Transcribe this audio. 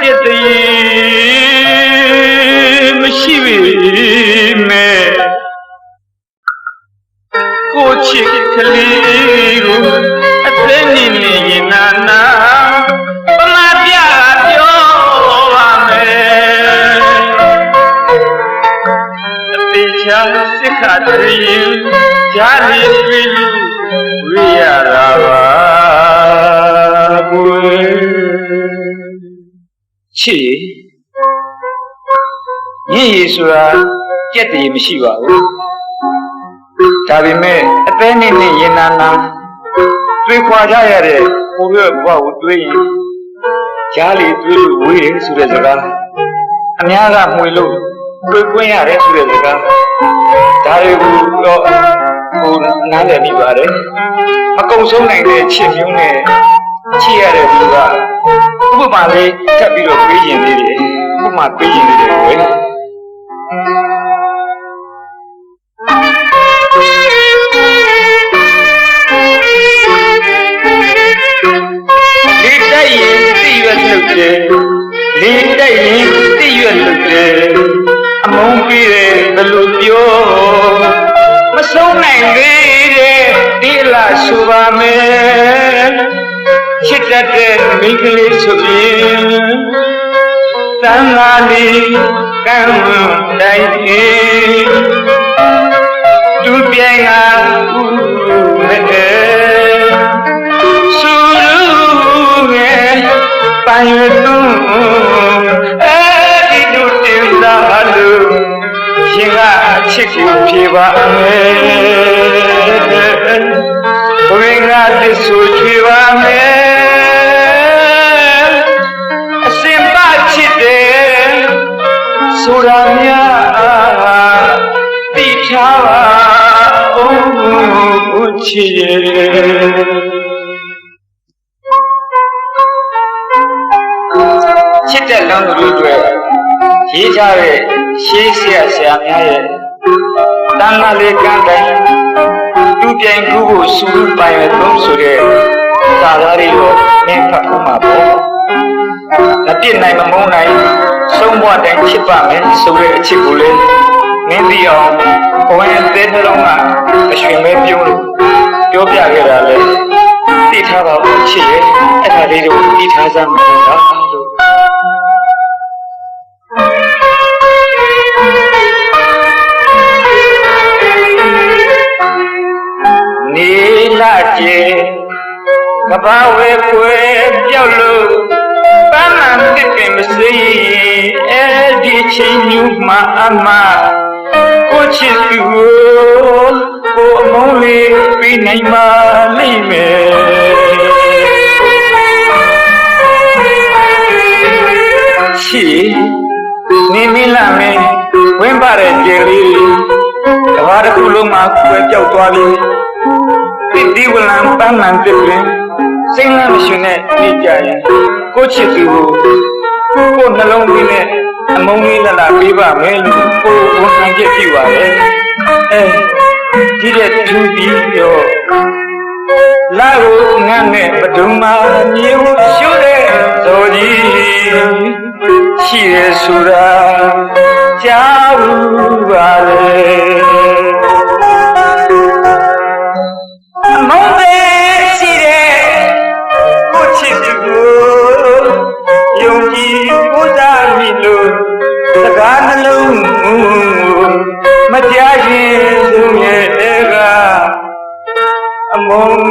จิตည်မရှိပေမဲ့ကိုချစ်ကလေးကိုအသက်နေနေရင်နာနာပမာပြပြောပါမယ်အသေးချာစစ်ခါတည်းဂျာလီတွေ့လို့ဝိရတာပါကိုယ် ချစ်ရည်ရည်ဆိုတာကြက်တည်မရှိပါဘူးဒါပေမဲ့အသေးနဲ့နဲ့ရင်နာနာတွေ့ခွာကြရတဲ့ကိုယ့်ရဲ့ဘဝကိုတွေးရင်ကြားလေတွေးလို့ဝေးတယ်ဆိုတဲ့စကားအများကမှွေလို့တွေ့ခွင့်ရတယ်ဆိုတဲ့စကားဒါတွေကိုတော့ဟိုနားလည်မိပါတယ်မကုံဆုံးနိုင်တဲ့ချစ်မျိုးနဲ့ချစ်ရတဲ့သူက ဥပမာလေးထပ်ပြီးတော့ပြေးရင်လေးတယ်ဥပမာပြေးရင်လေးတယ်ကွယ်လေတိုက်ရင်သိရွက်လှုပ်တယ်လေတိုက်ရင်သိရွက်လှုပ်တယ်အမုန်းပေးတယ်ဘယ်လိုပြောမဆုံးနိုင်သေးတဲ့ဒီလားဆိုပါမယ် ချစ်တတ်တဲ့မိန်းကလေးဆိုရင်တန်လာလီကံတိုင်းရင်သူပြိုင်ကဥမဲ့ဆူလူငယ်ပိုင်ရသူအဲ့ဒီတို့တင်လာလို့ရှင်ကအချစ်ကိုဖြေပါမယ်ဘဝငါတဆူချွေပါမယ် ဆိုတာများသိချပါဦးချစ်ရဲ့ချစ်တဲ့လမ်းသူတို့တွေရေးကြတဲ့ရှေးဆရာဆရာများရဲ့တန်ခါလေးကမ်းတိုင်းလူပြိုင်ကူကိုစူးပိုင်ရသုံးဆိုတဲ့စာသားတွေတော့နင်းဖတ်ဖို့မှာပေါ့မပြစ်နိုင်မမုန်းနိုင် ဆုံးဘဝတိုင်းချစ်ပါမယ်ဆိုတဲ့အချစ်ကိုလည်းမင်းသိအောင်ဘဝရဲ့သေးနှလုံးကအရွှင်မဲပြုံးလို့ပြောပြခဲ့တာလေသိထားပါဦးချစ်ရဲ့အဲ့ဒါလေးကိုသိထားစမ်းပါတော့လို့နေလာကျဲကဘာဝဲကွယ်ပြောက်လို့ပန်း မှန်တစ်ပင်မစိအဲ့ဒီချင်းညူမအမကိုချစ်သူကိုကိုအမုန်းလေးပြီးနိုင်မလိမ့်မယ်ချီနေမလာမင်းဝင်းပါတဲ့ကြယ်လေးကဘာတစ်ခုလုံးမှာကွယ်ပြောက်သွားပြီတိတိဝလံပန်းမှန်တစ်ပင် စိတ်လမ်းမရှိနဲ့နေကြရင်ကိုချစ်သူကိုကိုနှလုံးသွင်းနဲ့အမုန်းလေးလာလာပေးပါမယ်လို့ကိုဝန်ခံချက်ပြုပါရဲ့အဲဒီတဲ့သူပြီးတော့လာကိုငတ်နဲ့ပဒုံမာမြေကိုရှိုးတဲ့ဇော်ကြီးရှိရဆိုတာကြားဘူးပါလေ က